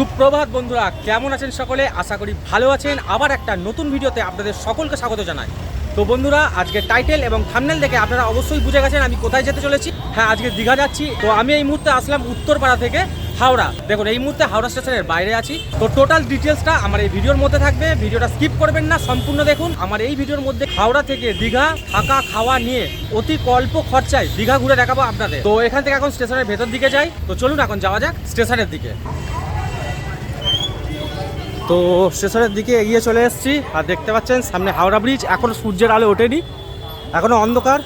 সুপ্রভাত বন্ধুরা, কেমন আছেন সকলে? আশা করি ভালো আছেন। আবার একটা নতুন ভিডিওতে আপনাদের সকলকে স্বাগত জানাই। তো বন্ধুরা, আজকে টাইটেল এবং থামনেল দেখে আপনারা অবশ্যই বুঝে গেছেন আমি কোথায় যেতে চলেছি। হ্যাঁ আজকে দীঘা যাচ্ছি। তো আমি এই মুহূর্তে আসলাম উত্তরপাড়া থেকে হাওড়া। দেখুন, এই মুহূর্তে হাওড়া স্টেশনের বাইরে আছি। তো টোটাল ডিটেলসটা আমার এই ভিডিওর মধ্যে থাকবে। ভিডিওটা স্কিপ করবেন না, সম্পূর্ণ দেখুন। আমার এই ভিডিওর মধ্যে হাওড়া থেকে দীঘা থাকা খাওয়া নিয়ে অতি অল্প খরচায় দীঘা ঘুরে দেখাবো আপনাদের। তো এখান থেকে এখন স্টেশনের ভেতর দিকে যাই। তো চলুন এখন যাওয়া যাক স্টেশনের দিকে। তো স্টেশনের দিকে এগিয়ে চলে এসেছি। আর দেখতে পাচ্ছেন, সামনে হাওড়া ব্রিজ। এখনও সূর্যের আলো ওঠেনি। এখনও অন্ধকার।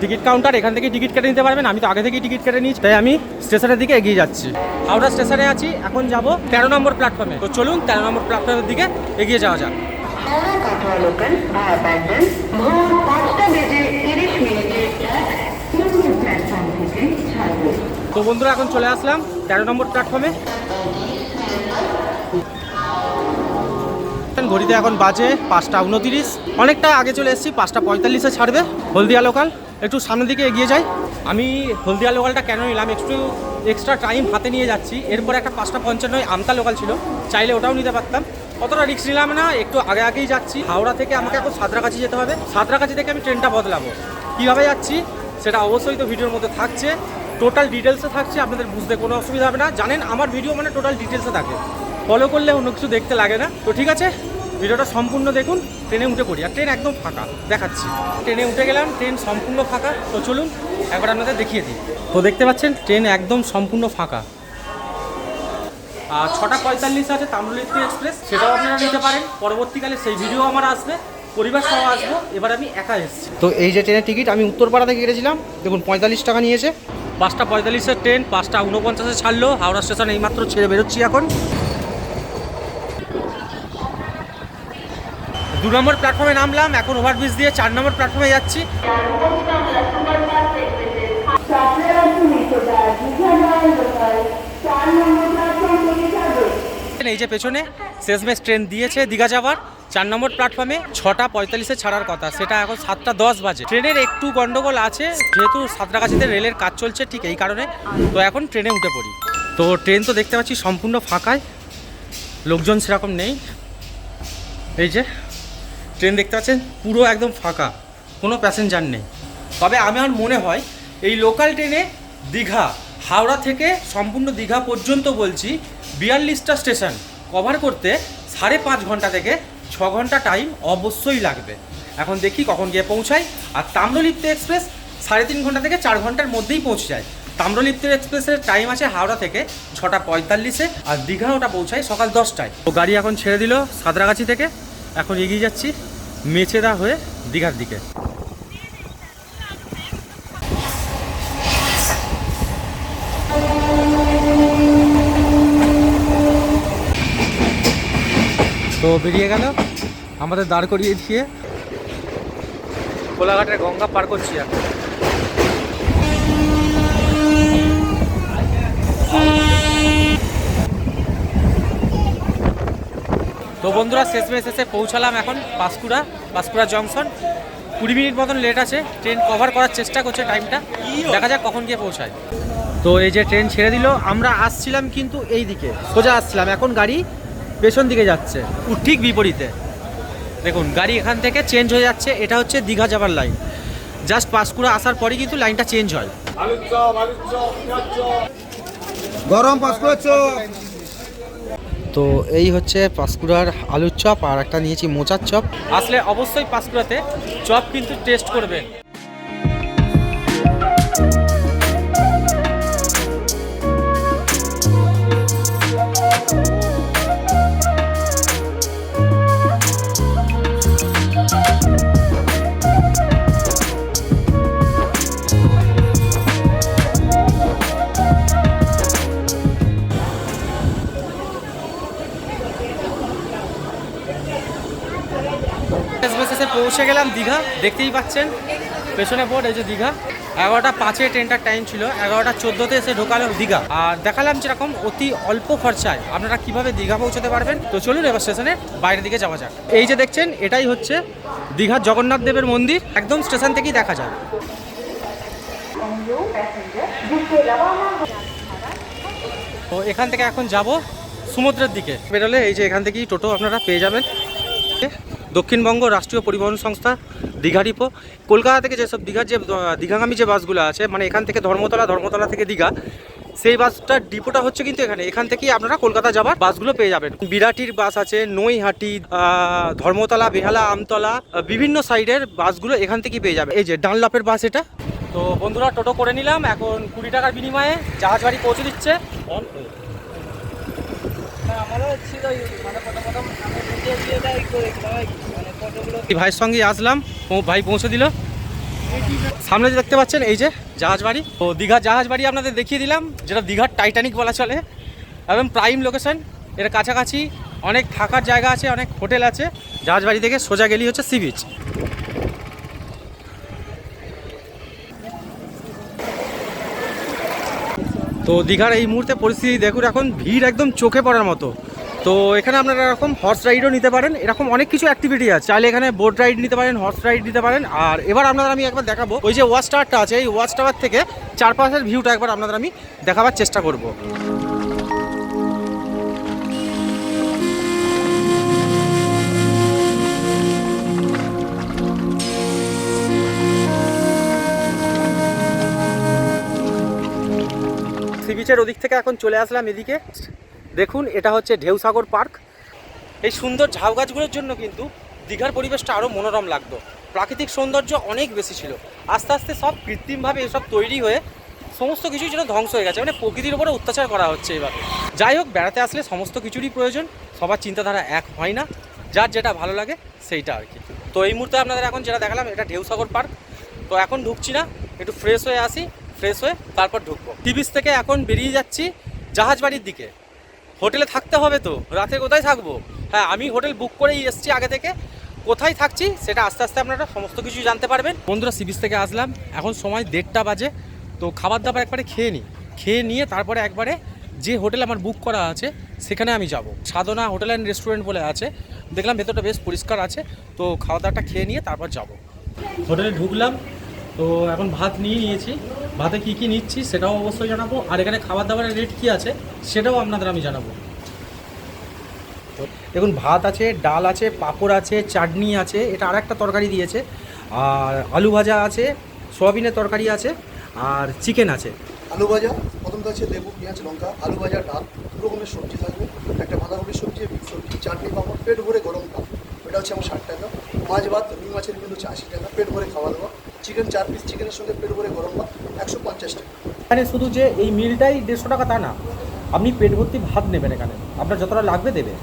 টিকিট কাউন্টার, এখান থেকে টিকিট কেটে নিতে পারবেন। আমি তো আগে থেকেই টিকিট কেটে নিয়েছি তাই আমি স্টেশনের দিকে এগিয়ে যাচ্ছি। হাওড়া স্টেশনে আছি, এখন যাব তেরো নম্বর প্ল্যাটফর্মে তো চলুন, তেরো নম্বর প্ল্যাটফর্মের দিকে এগিয়ে যাওয়া যাক। তো বন্ধুরা, এখন চলে আসলাম তেরো নম্বর প্ল্যাটফর্মে ঘড়িতে এখন বাজে পাঁচটা উনতিরিশ। অনেকটা আগে চলে এসেছি, পাঁচটা পঁয়তাল্লিশে ছাড়বে। হলদিয়া লোকাল একটু সামনের দিকে এগিয়ে যাই। আমি হলদিয়া লোকালটা কেন নিলাম একটু এক্সট্রা টাইম হাতে নিয়ে যাচ্ছি। এরপর একটা পাঁচটা পঞ্চান্নয় আমতা লোকাল ছিল। চাইলে ওটাও নিতে পারতাম। অতটা রিস্ক নিলাম না, একটু আগে আগেই যাচ্ছি। হাওড়া থেকে আমাকে এখন সাঁতরাগাছি যেতে হবে। সাঁতরাগাছি থেকে আমি ট্রেনটা বদলাবো। কীভাবে যাচ্ছি? সেটা অবশ্যই তো ভিডিওর মধ্যে থাকছে। টোটাল ডিটেলসে থাকছে, আপনাদের বুঝতে কোনো অসুবিধা হবে না। জানেন, আমার ভিডিও মানে টোটাল ডিটেলসে থাকে। ফলো করলে অন্য কিছু দেখতে লাগে না। তো ঠিক আছে ভিডিওটা সম্পূর্ণ দেখুন ট্রেনে উঠে পড়ি। আর ট্রেন একদম ফাঁকা দেখাচ্ছি। ট্রেনে উঠে গেলাম ট্রেন সম্পূর্ণ ফাঁকা। তো চলুন একবার আপনাদের দেখিয়ে দিই। তো দেখতে পাচ্ছেন ট্রেন একদম সম্পূর্ণ ফাঁকা। আর ছটা পঁয়তাল্লিশ আছে তাম্রলিপ্তি এক্সপ্রেস সেটাও আপনারা নিতে পারেন। পরবর্তীকালে সেই ভিডিও আমার আসবে পরিবার সহ আসব এবার আমি একা এসেছি। তো এই যে ট্রেনের টিকিট আমি উত্তরপাড়া থেকে কেটেছিলাম। দেখুন পঁয়তাল্লিশ টাকা নিয়েছে। পাঁচটা পঁয়তাল্লিশের ট্রেন পাঁচটা উনপঞ্চাশে ছাড়লো হাওড়া স্টেশন এইমাত্র ছেড়ে বেরোচ্ছি এখন। দু নম্বর প্ল্যাটফর্মে নামলাম, এখন ওভারব্রিজ দিয়ে চার নম্বর প্ল্যাটফর্মে যাচ্ছি। এই যে পেছনে, শেষমেশ ট্রেন দিয়েছে দীঘা যাওয়ার। চার নম্বর প্ল্যাটফর্মে ছটা পঁয়তাল্লিশে ছাড়ার কথা, সেটা এখন সাতটা দশ বাজে। ট্রেনের একটু গন্ডগোল আছে, যেহেতু সাঁতরাগাছিতে রেলের কাজ চলছে ঠিক এই কারণে, তো এখন ট্রেনে উঠে পড়ি। তো ট্রেন তো দেখতে পাচ্ছি সম্পূর্ণ ফাঁকায়, লোকজন সেরকম নেই। এই যে ট্রেন দেখতে পাচ্ছেন, পুরো একদম ফাঁকা, কোনো প্যাসেঞ্জার নেই। তবে আমার মনে হয় এই লোকাল ট্রেনে দীঘা, হাওড়া থেকে সম্পূর্ণ দীঘা পর্যন্ত বলছি, বিয়াল্লিশটা স্টেশন কভার করতে সাড়ে পাঁচ ঘণ্টা থেকে ছ ঘণ্টা টাইম অবশ্যই লাগবে। এখন দেখি কখন গিয়ে পৌঁছাই। আর তাম্রলিপ্ত এক্সপ্রেস সাড়ে তিন ঘণ্টা থেকে চার ঘণ্টার মধ্যেই পৌঁছে যায়। তাম্রলিপ্ত এক্সপ্রেসের টাইম আছে হাওড়া থেকে ছটা পঁয়তাল্লিশে, আর দীঘা ওটা পৌঁছায় সকাল দশটায়। তো গাড়ি এখন ছেড়ে দিল সাঁতরাগাছি থেকে। এখন এগিয়ে যাচ্ছি মেছেদা হয়ে দীঘার দিকে। তো বেরিয়ে গেল, আমাদের দাঁড় করিয়ে দিয়ে কোলাঘাটের গঙ্গা পার করছি এখন। তো বন্ধুরা শেষমেশ এসে পৌঁছালাম এখন পাঁশকুড়া পাঁশকুড়া জংশন। কুড়ি মিনিট মতন লেট আছে ট্রেন কভার করার চেষ্টা করছে টাইমটা দেখা যাক কখন গিয়ে পৌঁছায়। তো এই যে ট্রেন ছেড়ে দিল আমরা আসছিলাম কিন্তু এই দিকে সোজা আসছিলাম। এখন গাড়ি পেছন দিকে যাচ্ছে ঠিক বিপরীতে। দেখুন গাড়ি এখান থেকে চেঞ্জ হয়ে যাচ্ছে এটা হচ্ছে দীঘা যাবার লাইন জাস্ট পাঁশকুড়া আসার পরেই কিন্তু লাইনটা চেঞ্জ হয়। গরম পাঁচকুড়া চপ তো এই হচ্ছে পাঁশকুড়ার আলুর চপ আর একটা নিয়েছি মোচার চপ। আসলে অবশ্যই পাঁশকুড়াতে চপ কিন্তু টেস্ট করবেন পৌঁছে গেলাম দীঘা, দেখতেই পাচ্ছেন। পেছনে বোর্ড এই যে দীঘা। এগারোটা পাঁচে ট্রেনটার টাইম ছিল, এগারোটা চোদ্দোতে এসে ঢোকালো দীঘা। আর দেখালাম যেরকম অতি অল্প খরচায় আপনারা কীভাবে দীঘা পৌঁছতে পারবেন। তো চলুন এবার স্টেশনে বাইরের দিকে যাওয়া যাক। এই যে দেখছেন, এটাই হচ্ছে দীঘার জগন্নাথ দেবের মন্দির। একদম স্টেশন থেকেই দেখা যায়। তো এখান থেকে এখন যাব সমুদ্রের দিকে। বেরোলে এই যে এখান থেকেই টোটো আপনারা পেয়ে যাবেন। দক্ষিণবঙ্গ রাষ্ট্রীয় পরিবহন সংস্থা, দীঘা ডিপো। কলকাতা থেকে যেসব দীঘার যে দীঘাগামী যে বাসগুলো আছে মানে এখান থেকে ধর্মতলা ধর্মতলা থেকে দীঘা, সেই বাসটার ডিপোটা হচ্ছে কিন্তু এখানে। এখান থেকেই আপনারা কলকাতা যাবার বাসগুলো পেয়ে যাবেন। বিরাটির বাস আছে, নৈহাটি ধর্মতলা, বেহালা, আমতলা বিভিন্ন সাইডের বাসগুলো এখান থেকেই পেয়ে যাবে। এই যে ডানলাপের বাস এটা। তো বন্ধুরা, টোটো করে নিলাম। এখন কুড়ি টাকার বিনিময়ে জাহাজ বাড়ি পৌঁছে দিচ্ছে। ভাইয়ের সঙ্গে আসলাম, ও ভাই পৌঁছে দিল। সামনে যে দেখতে পাচ্ছেন, এই যে জাহাজ বাড়ি। তো দীঘার জাহাজ বাড়ি আপনাদের দেখিয়ে দিলাম, যেটা দীঘার টাইটানিক বলা চলে। এবং প্রাইম লোকেশন এর কাছাকাছি অনেক থাকার জায়গা আছে, অনেক হোটেল আছে। জাহাজ বাড়ি থেকে সোজা গেলি হচ্ছে সি বিচ তো দীঘার এই মুহূর্তে পরিস্থিতি দেখুন, এখন ভিড় একদম চোখে পড়ার মতো। তো এখানে আপনারা এরকম হর্স রাইডও নিতে পারেন, এরকম অনেক কিছু অ্যাক্টিভিটি আছে। চাইলে এখানে বোট রাইড নিতে পারেন হর্স রাইড নিতে পারেন। আর এবার আপনাদের আমি একবার দেখাবো, ওই যে ওয়াচ টাওয়ারটা আছে, এই ওয়াচ টাওয়ার থেকে চারপাশের ভিউটা একবার আপনাদের আমি দেখাবার চেষ্টা করব। সি বিচের ওদিক থেকে এখন চলে আসলাম এদিকে। দেখুন, এটা হচ্ছে ঢেউসাগর পার্ক। এই সুন্দর ঝাউ গাছগুলোর জন্য কিন্তু দীঘার পরিবেশটা আরও মনোরম লাগতো। প্রাকৃতিক সৌন্দর্য অনেক বেশি ছিল। আস্তে আস্তে সব কৃত্রিমভাবে এসব তৈরি হয়ে সমস্ত কিছুই যেন ধ্বংস হয়ে গেছে। মানে প্রকৃতির উপরে অত্যাচার করা হচ্ছে এভাবে যাই হোক, বেড়াতে আসলে সমস্ত কিছুরই প্রয়োজন। সবার চিন্তাধারা এক হয় না। যার যেটা ভালো লাগে, সেইটা আর কি। তো এই মুহূর্তে আপনাদের এখন যেটা দেখালাম, এটা ঢেউসাগর পার্ক। তো এখন ঢুকছি না, একটু ফ্রেশ হয়ে আসি। ফ্রেশ হয়ে তারপর ঢুকবো। টিভিস থেকে এখন বেরিয়ে যাচ্ছি জাহাজ বাড়ির দিকে। হোটেলে থাকতে হবে তো? রাতে কোথায় থাকব? হ্যাঁ আমি হোটেল বুক করেই এসেছি আগে থেকে। কোথায় থাকছি সেটা আস্তে আস্তে আপনারা সমস্ত কিছু জানতে পারবেন। বন্ধুরা সি বিচ থেকে আসলাম। এখন সময় দেড়টা বাজে। তো খাবার দাবার একবারে খেয়ে নিই। খেয়ে নিয়ে তারপরে একবারে যে হোটেল আমার বুক করা আছে, সেখানে আমি যাব। সাধনা হোটেল অ্যান্ড রেস্টুরেন্ট বলে আছে। দেখলাম ভেতরটা বেশ পরিষ্কার আছে। তো খাওয়া দাওয়াটা খেয়ে নিয়ে তারপর যাব। হোটেলে ঢুকলাম। তো এখন ভাত নিয়ে নিয়েছি। ভাতে কী কী নিচ্ছি সেটাও অবশ্যই জানাব। আর এখানে খাবার দাবারের রেট কী আছে সেটাও আপনাদের আমি জানাব। তো দেখুন, ভাত আছে, ডাল আছে, পাঁপড় আছে, চাটনি আছে, এটা আর একটা তরকারি দিয়েছে। আর আলু ভাজা আছে, সয়াবিনের তরকারি আছে, আর চিকেন আছে। আলু ভাজা প্রথমটা হচ্ছে লেবু, পেঁয়াজ, লঙ্কা, আলু ভাজা, ডাল দু রকমের সবজি থাকবে। একটা বাঁধাকপির সবজি সবজি, চাটনি, পাঁপড়, পেট ভরে গরম ভাত। ওটা হচ্ছে আমার ষাট টাকা। মাছ, ভাত, রুই মাছের বিল হচ্ছে আশি টাকা। পেট ভরে খাওয়া দাওয়া। চিকেন চার পিস চিকেনের সঙ্গে পেট ভরে গরম ভাত একশো পঞ্চাশ টাকা। এখানে শুধু যে এই মিলটাই দেড়শো টাকা তা না আপনি পেট ভর্তি ভাত নেবেন এখানে। আপনার যতটা লাগবে দেবে।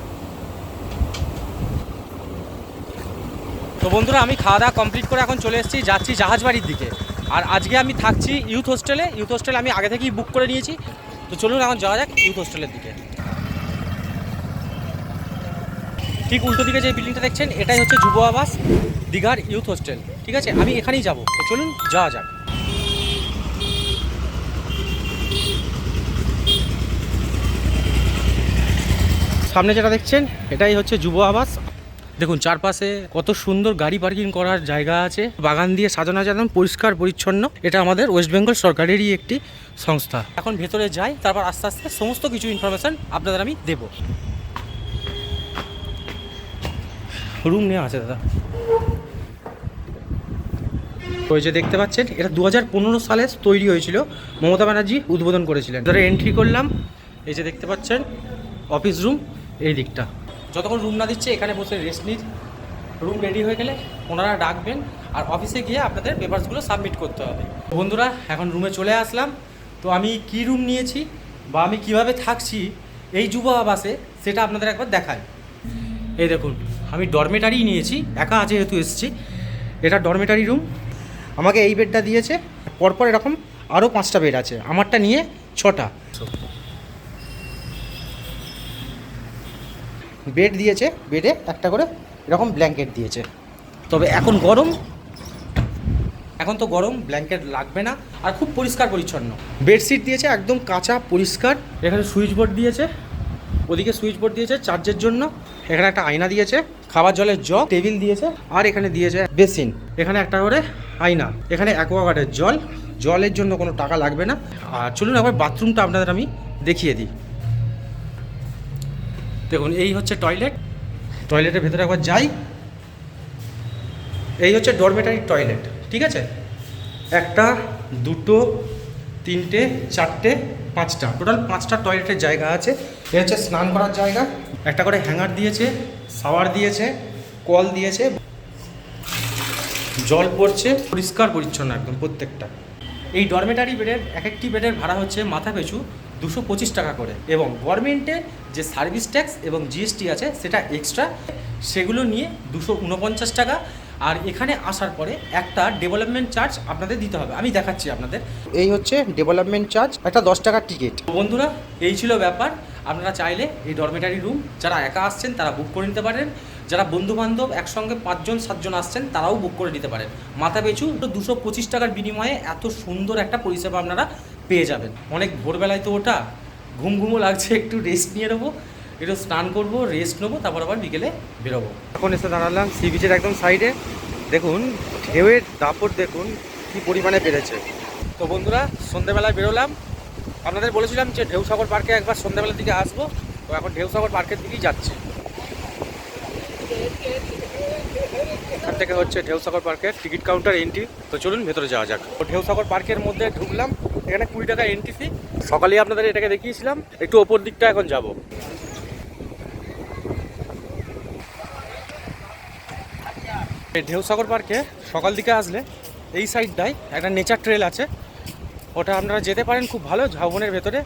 তো বন্ধুরা আমি খাওয়া দাওয়া কমপ্লিট করে এখন চলে এসেছি যাচ্ছি জাহাজবাড়ির দিকে। আর আজকে আমি থাকছি ইউথ হোস্টেলে ইউথ হোস্টেল আমি আগে থেকেই বুক করে নিয়েছি। তো চলুন এখন যাওয়া যাক ইউথ হোস্টেলের দিকে। ঠিক উল্টো দিকে যে বিল্ডিংটা দেখছেন, এটাই হচ্ছে যুব আবাস দীঘার ইউথ হোস্টেল ঠিক আছে? আমি এখানেই যাব। তো চলুন, যাওয়া যাক। সামনে যেটা দেখছেন, এটাই হচ্ছে যুব আবাস। দেখুন, চারপাশে কত সুন্দর গাড়ি পার্কিং করার জায়গা আছে। বাগান দিয়ে সাজানো যেমন পরিষ্কার, পরিচ্ছন্ন, এটা আমাদের ওয়েস্ট বেঙ্গল সরকারেরই একটি সংস্থা। এখন ভেতরে যাই, তারপর আস্তে আস্তে সমস্ত কিছু ইনফরমেশন আপনাদের আমি দেব। রুম নেওয়া আছে, দাদা। ওই যে দেখতে পাচ্ছেন, এটা দু হাজার পনেরো সালে তৈরি হয়েছিল। মমতা ব্যানার্জি উদ্বোধন করেছিলেন। ধরে এন্ট্রি করলাম, এই যে দেখতে পাচ্ছেন অফিস রুম এই দিকটা। যতক্ষণ রুম না দিচ্ছে, এখানে বসে রেস্ট নিন। রুম রেডি হয়ে গেলে ওনারা ডাকবেন, আর অফিসে গিয়ে আপনাদের পেপারসগুলো সাবমিট করতে হবে। বন্ধুরা, এখন রুমে চলে আসলাম। তো আমি কি রুম নিয়েছি বা আমি কীভাবে থাকছি, এই যুব আবাসে সেটা আপনাদের একবার দেখাই। এই দেখুন, আমি ডরমেটারি নিয়েছি, একা যেহেতু এসেছি। এটা ডরমেটারি রুম আমাকে এই বেডটা দিয়েছে, পরপর এরকম আরও পাঁচটা বেড আছে, আমারটা নিয়ে ছটা। বেড দিয়েছে বেডে একটা করে এরকম ব্ল্যাঙ্কেট দিয়েছে। তবে এখন গরম, এখন তো গরম ব্ল্যাঙ্কেট লাগবে না, আর খুব পরিষ্কার পরিচ্ছন্ন। বেডশিট দিয়েছে, একদম কাঁচা, পরিষ্কার। এখানে সুইচ বোর্ড দিয়েছে, ওদিকে সুইচ বোর্ড দিয়েছে চার্জের জন্য। এখানে একটা আয়না দিয়েছে, খাবার জলের জগ, টেবিল দিয়েছে, আর এখানে দিয়েছে বেসিন। এখানে একটা করে আয়না, এখানে অ্যাকোয়াগার্ডের জল, জলের জন্য কোনো টাকা লাগবে না। আর চলুন একবার বাথরুমটা আপনাদের আমি দেখিয়ে দিই। দেখুন, এই হচ্ছে টয়লেট টয়লেটের ভেতরে একবার যাই। এই হচ্ছে ডরমেটারি টয়লেট ঠিক আছে? একটা, দুটো, তিনটে, চারটে পাঁচটা। টোটাল পাঁচটা টয়লেটের জায়গা আছে। এ হচ্ছে স্নান করার জায়গা। একটা করে হ্যাঙ্গার দিয়েছে শাওয়ার দিয়েছে, কল দিয়েছে। জল পড়ছে, পরিষ্কার পরিচ্ছন্ন একদম প্রত্যেকটা। এই ডরমেটারি বেডের এক একটি বেডের ভাড়া হচ্ছে মাথা পিছু দুশো পঁচিশ টাকা করে। এবং গভর্নমেন্টের যে সার্ভিস ট্যাক্স এবং জিএসটি আছে, সেটা এক্সট্রা সেগুলো নিয়ে দুশো উনপঞ্চাশ টাকা। আর এখানে আসার পরে একটা ডেভেলপমেন্ট চার্জ আপনাদের দিতে হবে। আমি দেখাচ্ছি আপনাদের। এই হচ্ছে ডেভেলপমেন্ট চার্জ একটা দশ টাকার টিকিট বন্ধুরা এই ছিল ব্যাপার। আপনারা চাইলে এই ডরমেটারি রুম যারা একা আসছেন তারা বুক করে নিতে পারেন। যারা বন্ধু বান্ধব একসঙ্গে পাঁচজন সাতজন আসছেন তারাও বুক করে নিতে পারেন। মাথা পিছু দুশো পঁচিশ টাকার বিনিময়ে এত সুন্দর একটা পরিষেবা আপনারা পেয়ে যাবেন। অনেক ভোরবেলায় তো ওটা ঘুম ঘুমও লাগছে একটু রেস্ট নিয়ে নেব একটু স্নান করব রেস্ট নেব তারপর আবার বিকেলে বেরোবো। এখন এসে দাঁড়ালাম সি বিচের একদম সাইডে। দেখুন, ঢেউয়ের দাপট দেখুন, কি পরিমাণে বেড়েছে। তো বন্ধুরা সন্ধ্যেবেলায় বেরোলাম। আপনাদের বলেছিলাম যে ঢেউসাগর পার্কে একবার সন্ধ্যাবেলার দিকে আসব। তো এখন ঢেউসাগর পার্কের দিকেই যাচ্ছি। এখান থেকে হচ্ছে ঢেউসাগর পার্কের টিকিট কাউন্টার এন্ট্রি তো চলুন, ভেতরে যাওয়া যাক। তো ঢেউসাগর পার্কের মধ্যে ঢুকলাম। এখানে কুড়ি টাকা এন্ট্রি ফি সকালেই আপনাদের এটাকে দেখিয়েছিলাম। একটু ওপর দিকটা এখন যাব। ঢেউসাগর পার্কে সকাল দিকে আসলে এই সাইডটায় একটা নেচার ট্রেল আছে। ওটা আপনারা যেতে পারেন খুব ভালো ঝাউবনের ভেতরে।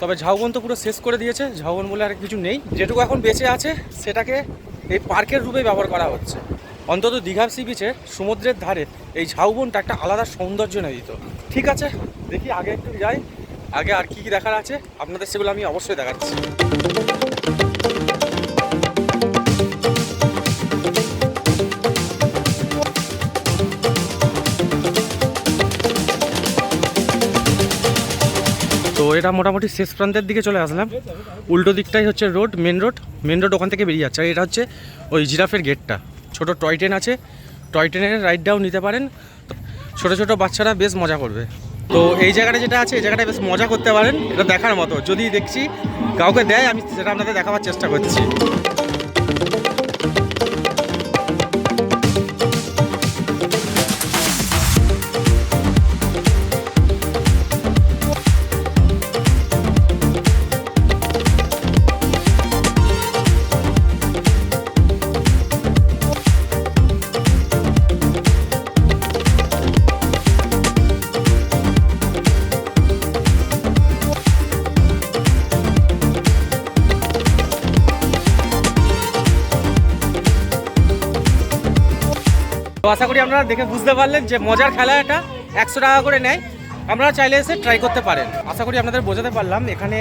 তবে ঝাউবন তো পুরো শেষ করে দিয়েছে, ঝাউবন বলে আর কিছু নেই। যেটুকু এখন বেঁচে আছে, সেটাকে এই পার্কের রূপে ব্যবহার করা হচ্ছে। অন্তত দীঘা সি বিচে সমুদ্রের ধারে এই ঝাউবনটা একটা আলাদা সৌন্দর্য এনে দিত। ঠিক আছে? দেখি আগে একটু যাই। আগে আর কি কি দেখার আছে? আপনাদের সেগুলো আমি অবশ্যই দেখাচ্ছি। এটা মোটামুটি শেষ প্রান্তের দিকে চলে আসলাম। উল্টো দিকটাই হচ্ছে road main road main road ওখান থেকে বেরিয়ে যাচ্ছে। আর এটা হচ্ছে ওই জিরাফের গেটটা ছোট টয় ট্রেন আছে। টয় ট্রেনের রাইডটাও নিতে পারেন। ছোট ছোট বাচ্চারা বেশ মজা করবে। তো এই জায়গাটা যেটা আছে, এই জায়গাটা বেশ মজা করতে পারেন। এটা দেখার মতো। যদি দেখছি কাউকে দেয়, আমি সেটা আপনাদের দেখাবার চেষ্টা করছি। আশা করি আপনারা দেখে বুঝতে পারলেন যে মজার খেলা এটা। একশো টাকা করে নেয়। আপনারা চাইলে এসে ট্রাই করতে পারেন। আশা করি আপনাদের বোঝাতে পারলাম। এখানে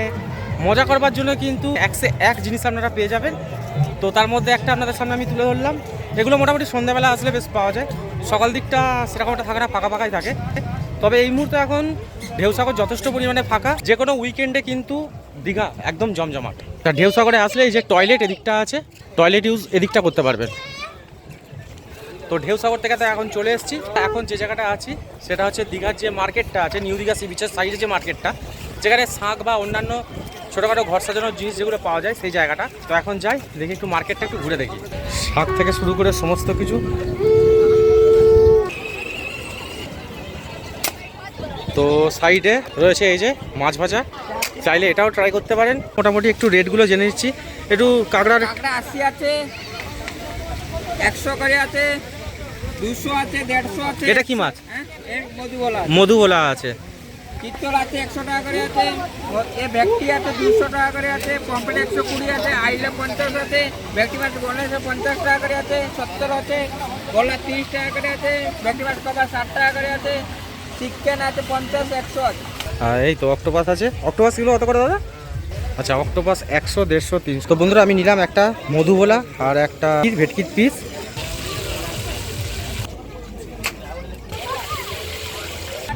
মজা করবার জন্য কিন্তু একসে এক জিনিস আপনারা পেয়ে যাবেন। তো তার মধ্যে একটা আপনাদের সামনে আমি তুলে ধরলাম। এগুলো মোটামুটি সন্ধ্যাবেলা আসলে বেশ পাওয়া যায়। সকাল দিকটা সেরকম একটা থাকে না ফাঁকা ফাঁকাই থাকে। তবে এই মুহূর্তে এখন ঢেউসাগর যথেষ্ট পরিমাণে ফাঁকা। যে কোনো উইকেন্ডে কিন্তু দীঘা একদম জমজমাট। তা ঢেউসাগরে আসলে এই যে টয়লেট এদিকটা আছে টয়লেট ইউজ এদিকটা করতে পারবেন। তো ঢেউসাগর থেকে তো এখন চলে এসেছি। এখন যে জায়গাটা আছি, সেটা হচ্ছে দীঘার যে মার্কেটটা আছে, নিউ দীঘা সি বিচের সাইডে যে মার্কেটটা, যেখানে শাঁখ বা অন্যান্য ছোটোখাটো ঘর সাজানোর জিনিস যেগুলো পাওয়া যায় সেই জায়গাটা। তো এখন যাই, দেখি একটু মার্কেটটা একটু ঘুরে দেখি। শাঁখ থেকে শুরু করে সমস্ত কিছু। তো সাইডে রয়েছে এই যে মাছ ভাজা। চাইলে এটাও ট্রাই করতে পারেন। মোটামুটি একটু রেটগুলো জেনে নিচ্ছি। একটু কাঁকড়ার কাঁকড়া আশি আছে, একশো করে আছে। দুশো আছে দেড়শো আছে। এটা কি মাছ? হ্যাঁ মধুবলা আছে। চিত্তল আছে। একশো টাকা করে আছে। এ আছে টাকা করে আছে। আছে। আইলে আছে। মাছ টাকা করে আছে। সত্তর আছে। গলা তিরিশ টাকা করে আছে। মাছ টাকা করে আছে। চিকেন আছে পঞ্চাশ একশো আছে। আর এই তো অক্টোপাস আছে। অক্টোপাস কিলো কত করে দাদা? আচ্ছা অক্টোপাস একশো দেড়শো তিনশো। তো বন্ধুরা আমি নিলাম একটা মধুবোলা আর একটা ভেটকির পিস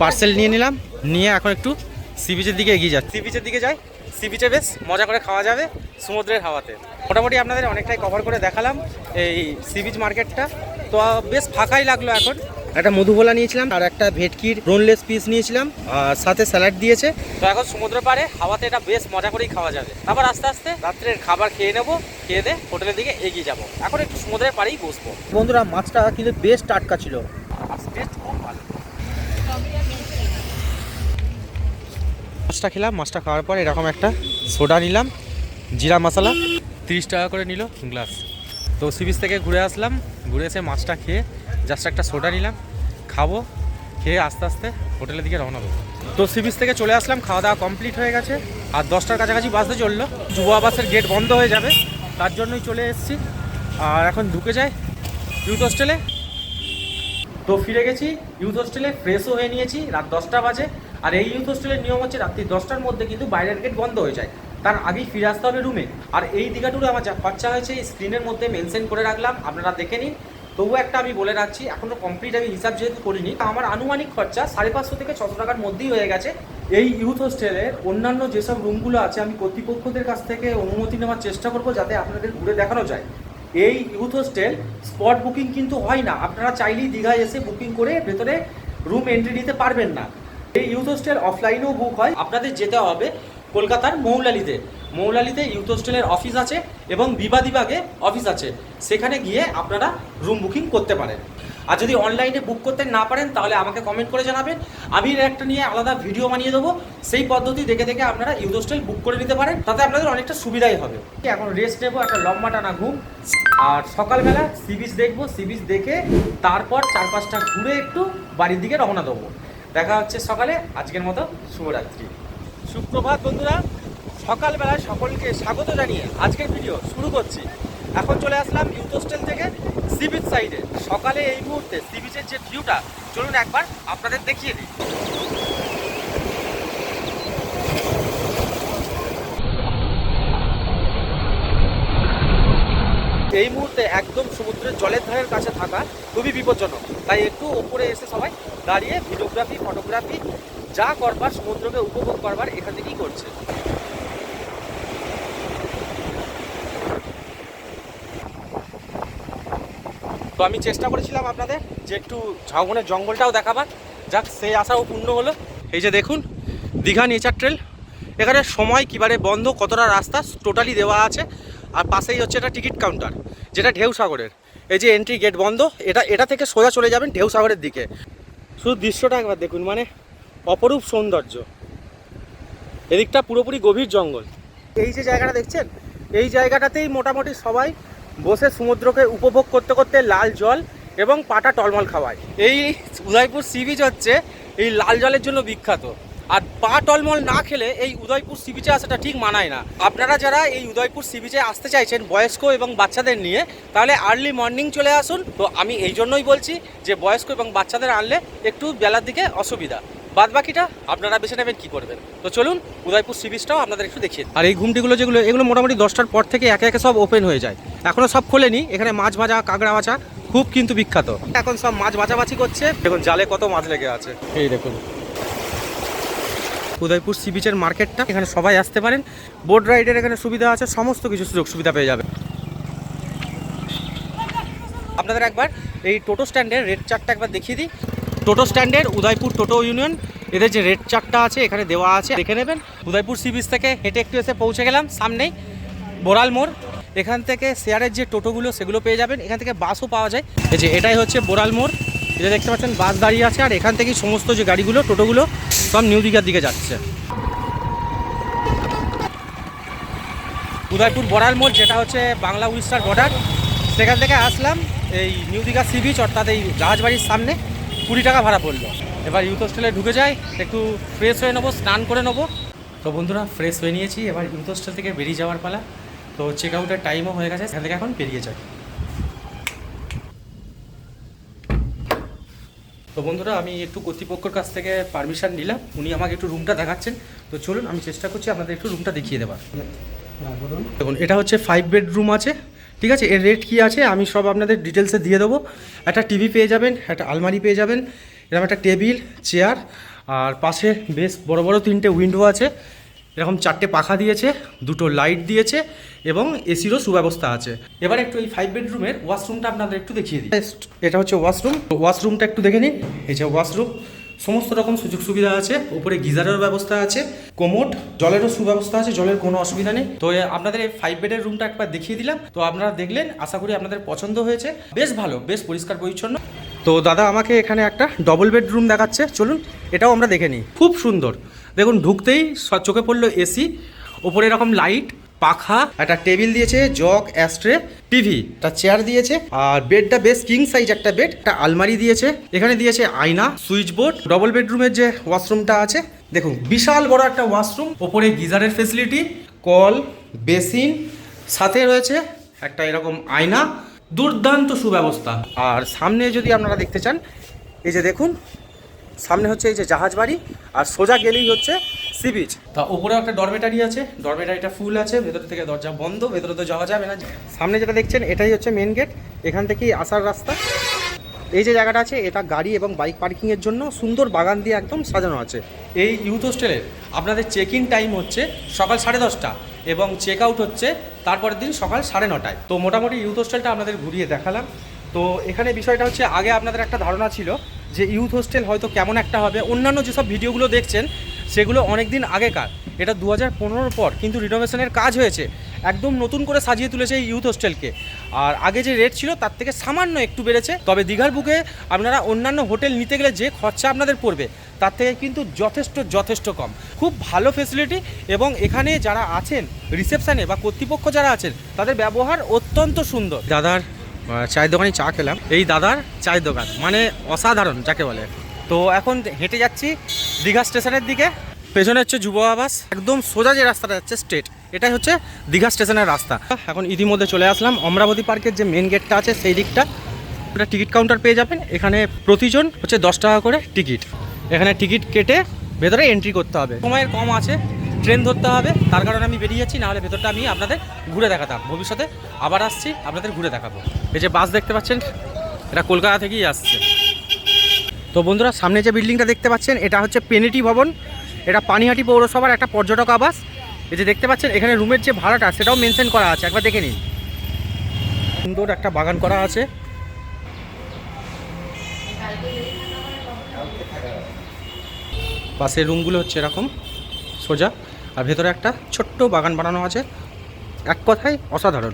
পার্সেল নিয়ে নিলাম, নিয়ে এখন একটু সি বিচের দিকে এগিয়ে যাচ্ছি। সি বিচের দিকে যাই সি বিচে বেশ মজা করে খাওয়া যাবে সমুদ্রের হাওয়াতে। মোটামুটি আপনাদের অনেকটাই কভার করে দেখালাম এই সি বিচ মার্কেটটা তো বেশ ফাঁকাই লাগল এখন। একটা মধুবোলা নিয়েছিলাম, আর একটা ভেটকির ব্রোনলেস পিস নিয়েছিলাম, আর সাথে স্যালাড দিয়েছে। তো এখন সমুদ্র পাড়ে হাওয়াতে এটা বেশ মজা করেই খাওয়া যাবে। তারপর আস্তে আস্তে রাত্রের খাবার খেয়ে নেব, খেয়ে দিয়ে হোটেলের দিকে এগিয়ে যাব। এখন একটু সমুদ্রের পাড়েই বসবো। বন্ধুরা, মাছটা কিন্তু বেশ টাটকা ছিল। মাছটা খেলাম মাছটা খাওয়ার পর এরকম একটা সোডা নিলাম, জিরা মশলা, তিরিশ টাকা করে নিল গ্লাস তো সি বিচ থেকে ঘুরে আসলাম, ঘুরে এসে মাছটা খেয়ে জাস্ট একটা সোডা নিলাম, খাব, খেয়ে আস্তে আস্তে হোটেলের দিকে রওনা দেবো। তো সি বিচ থেকে চলে আসলাম, খাওয়া দাওয়া কমপ্লিট হয়ে গেছে, আর দশটার কাছাকাছি বাসে চলল। যুব আবাসের গেট বন্ধ হয়ে যাবে, তার জন্যই চলে এসেছি। আর এখন ঢুকে যাই ইউথ হোস্টেলে তো ফিরে গেছি ইউথ হোস্টেলে ফ্রেশও হয়ে নিয়েছি, রাত দশটা বাজে। আর এই ইউথ হোস্টেলের নিয়ম হচ্ছে রাত্রি দশটার মধ্যে কিন্তু বাইরের গেট বন্ধ হয়ে যায়। তার আগেই ফিরে আসতে হবে রুমে আর এই দীঘাটুরু আমার যা খরচা হয়েছে স্ক্রিনের মধ্যে মেনশন করে রাখলাম, আপনারা দেখে নিন। তবুও একটা আমি বলে রাখছি, এখনও কমপ্লিট আমি হিসাব যেহেতু করিনি, তা আমার আনুমানিক খরচা সাড়ে পাঁচশো থেকে ছশো টাকার মধ্যেই হয়ে গেছে। এই ইউথ হোস্টেলের অন্যান্য যেসব রুমগুলো আছে, আমি কর্তৃপক্ষদের কাছ থেকে অনুমতি নেওয়ার চেষ্টা করব যাতে আপনাদের ঘুরে দেখানো যায়। এই ইউথ হোস্টেল স্পট বুকিং কিন্তু হয় না। আপনারা চাইলেই দীঘায় এসে বুকিং করে ভেতরে রুম এন্ট্রি নিতে পারবেন না। এই ইউথ হোস্টেল অফলাইনেও বুক হয়। আপনাদের যেতে হবে কলকাতার মৌলালিতে। মৌলালিতে ইউথ হোস্টেলের অফিস আছে এবং বিবাদিবাগে অফিস আছে। সেখানে গিয়ে আপনারা রুম বুকিং করতে পারেন। আর যদি অনলাইনে বুক করতে না পারেন, তাহলে আমাকে কমেন্ট করে জানাবেন। আমি একটা নিয়ে আলাদা ভিডিও বানিয়ে দেবো। সেই পদ্ধতি দেখে দেখে আপনারা ইউথ হোস্টেল বুক করে নিতে পারেন। তাতে আপনাদের অনেকটা সুবিধাই হবে। এখন রেস্ট নেব, একটা লম্বা টানা ঘুম। আর সকালবেলা সি বিচ দেখব। সি বিচ দেখে তারপর চার পাঁচটা ঘুরে একটু বাড়ির দিকে রওনা দেবো। দেখা হচ্ছে সকালে। আজকের মতো শুভরাত্রি। সুপ্রভাত বন্ধুরা, সকালবেলায় সকলকে স্বাগত জানিয়ে আজকের ভিডিও শুরু করছি। এখন চলে আসলাম ইউথ হোস্টেল থেকে সি বিচ সাইডে সকালে এই মুহূর্তে সি বিচের যে ভিউটা চলুন একবার আপনাদের দেখিয়ে দিই। এই মুহূর্তে একদম সমুদ্রের জলের ধারের কাছে থাকা খুবই বিপজ্জনক। তাই একটু ওপরে এসে সবাই দাঁড়িয়ে ভিডিওগ্রাফি, ফটোগ্রাফি, যা করবার, সমুদ্রকে উপভোগ করবার এখান থেকেই করছে। তো আমি চেষ্টা করেছিলাম আপনাদের যে একটু ঝাউবনের জঙ্গলটাও দেখাবার। যাক, সেই আশাও পূর্ণ হলো। এই যে দেখুন, দীঘা নেচার ট্রেল। এখানে সময় কিবারে বন্ধ, কতটা রাস্তা টোটালি দেওয়া আছে। আর পাশেই হচ্ছে একটা টিকিট কাউন্টার যেটা ঢেউ সাগরের এই যে এন্ট্রি গেট বন্ধ, এটা এটা থেকে সোজা চলে যাবেন ঢেউ সাগরের দিকে। শুধু দৃশ্যটা একবার দেখুন মানে অপরূপ সৌন্দর্য। এদিকটা পুরোপুরি গভীর জঙ্গল। এই যে জায়গাটা দেখছেন, এই জায়গাটাতেই মোটামুটি সবাই বসে সমুদ্রকে উপভোগ করতে করতে লাল জল এবং পাটা টলমল খাওয়ায়। এই উদয়পুর সি বিচ হচ্ছে, এই লাল জলের জন্য বিখ্যাত। আর পা টলমল না খেলে এই উদয়পুর সি বিচে আসাটা ঠিক মানায় না। আপনারা যারা এই উদয়পুর সি বিচে আসতে চাইছেন বয়স্ক এবং বাচ্চাদের নিয়ে তাহলে আর্লি মর্নিং চলে আসুন। তো আমি এই জন্যই বলছি যে বয়স্ক এবং বাচ্চাদের আনলে একটু বেলার দিকে অসুবিধা। বাদ বাকিটা আপনারা বেছে নেবেন কি করবেন। তো চলুন উদয়পুর সি বিচটাও আপনাদের একটু দেখিয়ে আর এই ঘুমটিগুলো যেগুলো এগুলো মোটামুটি দশটার পর থেকে একে একে সব ওপেন হয়ে যায়। এখনও সব খোলেনি এখানে মাছ ভাজা কাঁকড়া ভাজা খুব কিন্তু বিখ্যাত। এখন সব মাছ বাছাবাছি করছে। দেখুন জালে কত মাছ লেগে আছে। এই দেখুন। উদয়পুর সি বিচের মার্কেটটা। এখানে সবাই আসতে পারেন। বোট রাইডের এখানে সুবিধা আছে, সমস্ত কিছু সুযোগ সুবিধা পেয়ে যাবে আপনাদের একবার এই টোটো স্ট্যান্ডের রেড চার্টটা একবার দেখিয়ে দিই। টোটো স্ট্যান্ডের উদয়পুর টোটো ইউনিয়ন, এদের যে রেড চার্টটা আছে, এখানে দেওয়া আছে, দেখে নেবেন। উদয়পুর সি বিচ থেকে হেঁটে একটু এসে পৌঁছে গেলাম, সামনেই বোরাল মোড়। এখান থেকে শেয়ারের যে টোটোগুলো, সেগুলো পেয়ে যাবেন। এখান থেকে বাসও পাওয়া যায়। এই যে এটাই হচ্ছে বোরাল মোড়। এটা দেখতে পাচ্ছেন, বাস দাঁড়িয়ে আছে। আর এখান থেকেই সমস্ত যে গাড়িগুলো, টোটোগুলো সব নিউ দীঘার দিকে যাচ্ছে। উদয়পুর বড়াল মোড়, যেটা হচ্ছে বাংলা উড়িষ্যার বর্ডার, সেখান থেকে আসলাম এই নিউ দীঘা সি বিচ, অর্থাৎ এই জাহাজবাড়ির সামনে। কুড়ি টাকা ভাড়া পড়ল। এবার ইউথ হোস্টেলে ঢুকে যাই, একটু ফ্রেশ হয়ে নেব, স্নান করে নেব। তো বন্ধুরা ফ্রেশ হয়ে নিয়েছি, এবার ইউথ হোস্টেল থেকে বেরিয়ে যাওয়ার পালা। তো চেক আউটের টাইমও হয়ে গেছে, সেখান থেকে এখন বেরিয়ে যাই। বন্ধুরা আমি একটু কর্তৃপক্ষর কাছ থেকে পারমিশন নিলাম। উনি আমাকে একটু রুমটা দেখাচ্ছেন। তো চলুন আমি চেষ্টা করছি আপনাদের একটু রুমটা দেখিয়ে দেবার। দেখুন এটা হচ্ছে ফাইভ বেডরুম আছে। ঠিক আছে? এর রেট কী আছে? আমি সব আপনাদের ডিটেলসে দিয়ে দেবো। একটা টিভি পেয়ে যাবেন একটা আলমারি পেয়ে যাবেন এরকম একটা টেবিল চেয়ার আর পাশে বেশ বড় বড় তিনটে উইন্ডো আছে। এরকম চারটে পাখা দিয়েছে, দুটো লাইট দিয়েছে এবং এসিরও সুব্যবস্থা আছে। এবার একটু এই ফাইভ বেডরুমের ওয়াশরুমটা আপনাদের একটু দেখিয়ে দিই। এটা হচ্ছে ওয়াশরুম ওয়াশরুমটা একটু দেখে নিন। এই যে ওয়াশরুম সমস্ত রকম সুযোগ সুবিধা আছে, উপরে গিজারের ব্যবস্থা আছে, কোমোট, জলেরও সুব্যবস্থা আছে, জলের কোনো অসুবিধা নেই। তো আপনাদের এই ফাইভ বেডের রুমটা একবার দেখিয়ে দিলাম। তো আপনারা দেখলেন, আশা করি আপনাদের পছন্দ হয়েছে। বেশ ভালো, বেশ পরিষ্কার পরিচ্ছন্ন। তো দাদা আমাকে এখানে একটা ডবল বেডরুম দেখাচ্ছে। চলুন, এটাও আমরা দেখে নিই। খুব সুন্দর। দেখুন, ঢুকতেই চোখে পড়ল এসি ওপরে এরকম লাইট পাখা, একটা টেবিল দিয়েছে জগ অ্যাস্ট্রে টিভি একটা চেয়ার দিয়েছে, আর বেডটা বেশ কিং সাইজ একটা বেড একটা আলমারি দিয়েছে, এখানে দিয়েছে আয়না সুইচ বোর্ড ডবল বেডরুমের যে ওয়াশরুমটা আছে, দেখুন, বিশাল বড় একটা ওয়াশরুম ওপরে গিজারের ফেসিলিটি কল বেসিন সাথে রয়েছে একটা এরকম আয়না, দুর্দান্ত সুব্যবস্থা। আর সামনে যদি আপনারা দেখতে চান, এই যে দেখুন সামনে হচ্ছে এই যে জাহাজ বাড়ি আর সোজা গেলেই হচ্ছে সি বিচ। তা ওপরেও একটা ডরমেটারি আছে ডরমেটারিটা ফুল আছে ভেতর থেকে দরজা বন্ধ ভেতরে তো যাওয়া যাবে না। সামনে যেটা দেখছেন এটাই হচ্ছে মেন গেট এখান থেকেই আসার রাস্তা। এই যে জায়গাটা আছে এটা গাড়ি এবং বাইক পার্কিংয়ের জন্য সুন্দর বাগান দিয়ে একদম সাজানো আছে। এই ইউথ হোস্টেলের আপনাদের চেক ইন টাইম হচ্ছে সকাল সাড়ে দশটা এবং চেক আউট হচ্ছে তারপরের দিন সকাল সাড়ে নটায়। তো মোটামুটি ইউথ হোস্টেলটা আপনাদের ঘুরিয়ে দেখালাম। তো এখানে বিষয়টা হচ্ছে, আগে আপনাদের একটা ধারণা ছিল যে ইউথ হোস্টেল হয়তো কেমন একটা হবে। অন্যান্য যেসব ভিডিওগুলো দেখছেন, সেগুলো অনেক দিন আগেকার। এটা দু হাজার পর কিন্তু রিনোভেশনের কাজ হয়েছে। একদম নতুন করে সাজিয়ে তুলেছে এই ইউথ হোস্টেলকে আর আগে যে রেট ছিল, তার থেকে সামান্য একটু বেড়েছে। তবে দীঘার বুকে আপনারা অন্যান্য হোটেল নিতে গেলে যে খরচা আপনাদের পড়বে, তার থেকে কিন্তু যথেষ্ট যথেষ্ট কম। খুব ভালো ফেসিলিটি এবং এখানে যারা আছেন রিসেপশানে বা কর্তৃপক্ষ যারা আছেন, তাদের ব্যবহার অত্যন্ত সুন্দর। দাদার চায়ের দোকানে চা খেলাম। এই দাদার চায়ের দোকান মানে অসাধারণ, যাকে বলে। তো এখন হেঁটে যাচ্ছি দীঘা স্টেশনের দিকে। পেছনে হচ্ছে যুব আবাস, একদম সোজা যে রাস্তাটা যাচ্ছে স্ট্রেট এটাই হচ্ছে দীঘা স্টেশনের রাস্তা। এখন ইতিমধ্যে চলে আসলাম অমরাবতী পার্কের যে মেন গেটটা আছে সেই দিকটা। একটা টিকিট কাউন্টার পেয়ে যাবেন, এখানে প্রতিজন হচ্ছে দশ টাকা করে টিকিট এখানে টিকিট কেটে ভেতরে এন্ট্রি করতে হবে। সময়ের কম আছে ট্রেন ধরতে হবে, তার কারণে আমি বেরিয়ে যাচ্ছি নাহলে ভেতরটা আমি আপনাদের ঘুরে দেখাতাম। ভবিষ্যতে আবার আসছি, আপনাদের ঘুরে দেখাবো। এই যে বাস দেখতে পাচ্ছেন, এটা কলকাতা থেকেই আসছে। তো বন্ধুরা, সামনে যে বিল্ডিংটা দেখতে পাচ্ছেন, এটা হচ্ছে পেনিটি ভবন। এটা পানিহাটি পৌরসভার একটা পর্যটক আবাস। এই যে দেখতে পাচ্ছেন, এখানে রুমের যে ভাড়াটা, সেটাও মেনশন করা আছে, একবার দেখে নিন। সুন্দর একটা বাগান করা আছে। পাশের রুমগুলো হচ্ছে এরকম, সোজা। আর ভেতরে একটা ছোট্ট বাগান বানানো আছে। এক কথায় অসাধারণ।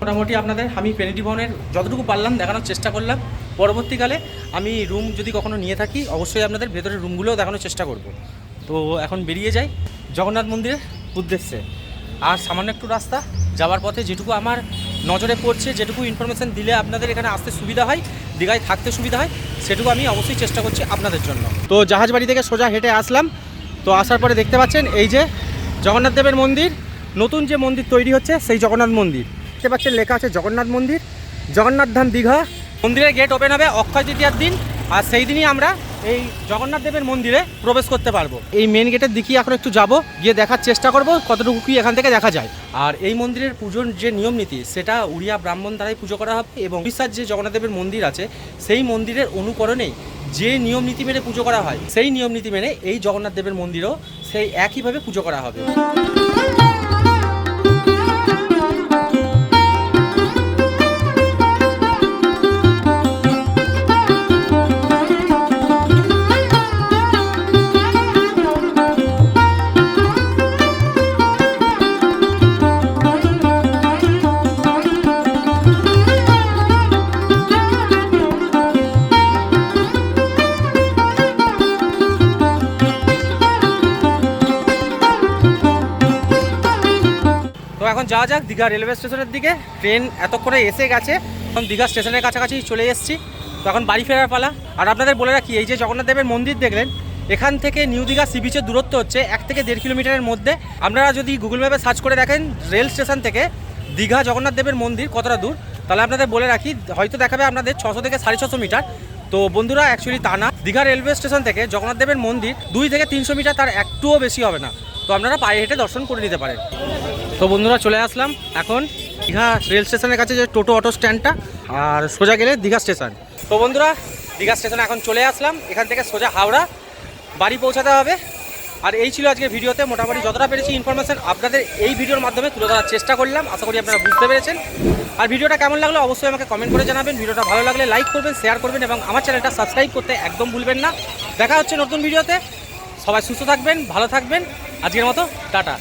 মোটামুটি আপনাদের আমি পেনিটি ভবনের যতটুকু পারলাম দেখানোর চেষ্টা করলাম। পরবর্তীকালে আমি রুম যদি কখনো নিয়ে থাকি, অবশ্যই আপনাদের ভেতরের রুমগুলোও দেখানোর চেষ্টা করব। তো এখন বেরিয়ে যাই জগন্নাথ মন্দিরের উদ্দেশ্যে। আর সামান্য একটু রাস্তা যাওয়ার পথে যেটুকু আমার নজরে পড়ছে, যেটুকু ইনফরমেশান দিলে আপনাদের এখানে আসতে সুবিধা হয়, দীঘায় থাকতে সুবিধা হয়, সেটুকু আমি অবশ্যই চেষ্টা করছি আপনাদের জন্য। তো জাহাজ বাড়ি থেকে সোজা হেঁটে আসলাম। তো আসার পরে দেখতে পাচ্ছেন এই যে জগন্নাথ দেবের মন্দির, নতুন যে মন্দির তৈরি হচ্ছে সেই জগন্নাথ মন্দির। দেখতে পাচ্ছেন, লেখা আছে জগন্নাথ মন্দির জগন্নাথ ধাম দীঘা। মন্দিরের গেট ওপেন হবে অক্ষয় তৃতীয়ার দিন। আর সেই দিনই আমরা এই জগন্নাথ দেবের মন্দিরে প্রবেশ করতে পারব। এই মেন গেটের দিকেই এখন একটু যাব, গিয়ে দেখার চেষ্টা করব কতটুকু কি এখান থেকে দেখা যায়। আর এই মন্দিরের পুজোর যে নিয়ম নীতি, সেটা উড়িয়া ব্রাহ্মণ দ্বারাই পুজো করা হবে এবং উড়িষ্যার যে জগন্নাথ দেবের মন্দির আছে, সেই মন্দিরের অনুকরণেই যে নিয়ম নীতি মেনে পুজো করা হয়, সেই নিয়ম নীতি মেনে এই জগন্নাথ দেবের মন্দিরও সেই একইভাবে পুজো করা হবে। যাওয়া যাক, দীঘা রেলওয়ে স্টেশনের দিকে। ট্রেন এতক্ষণে এসে গেছে। এখন দীঘা স্টেশনের কাছাকাছি চলে এসেছি। তো এখন বাড়ি ফেরার পালা। আর আপনাদের বলে রাখি, এই যে জগন্নাথ দেবের মন্দির দেখলেন, এখান থেকে নিউ দীঘা সি বিচের দূরত্ব হচ্ছে এক থেকে দেড় কিলোমিটারের মধ্যে। আপনারা যদি গুগল ম্যাপে সার্চ করে দেখেন, রেল স্টেশন থেকে দীঘা জগন্নাথ দেবের মন্দির কতটা দূর, তাহলে আপনাদের বলে রাখি, হয়তো দেখাবে আপনাদের ছশো থেকে সাড়ে ছশো মিটার। তো বন্ধুরা অ্যাকচুয়ালি তা না। দীঘা রেলওয়ে স্টেশন থেকে জগন্নাথ দেবের মন্দির দুই থেকে তিনশো মিটার, তার একটুও বেশি হবে না। তো আপনারা পায়ে হেঁটে দর্শন করে নিতে পারেন। তো বন্ধুরা চলে আসলাম এখন দীঘা রেল স্টেশনের কাছে যে টোটো অটো স্ট্যান্ডটা আর সোজা গেলে দীঘা স্টেশন। তো বন্ধুরা, দীঘা স্টেশনে এখন চলে আসলাম। এখান থেকে সোজা হাওড়া বাড়ি পৌঁছাতে হবে। আর এই ছিল আজকের ভিডিওতে। মোটামুটি যতটা পেরেছি ইনফরমেশান আপনাদের এই ভিডিওর মাধ্যমে তুলে ধরার চেষ্টা করলাম। আশা করি আপনারা বুঝতে পেরেছেন। আর ভিডিওটা কেমন লাগল অবশ্যই আমাকে কমেন্ট করে জানাবেন। ভিডিওটা ভালো লাগলে লাইক করবেন শেয়ার করবেন এবং আমার চ্যানেলটা সাবস্ক্রাইব করতে একদম ভুলবেন না। দেখা হচ্ছে নতুন ভিডিওতে। সবাই সুস্থ থাকবেন, ভালো থাকবেন। আজকের মতো, টাটা।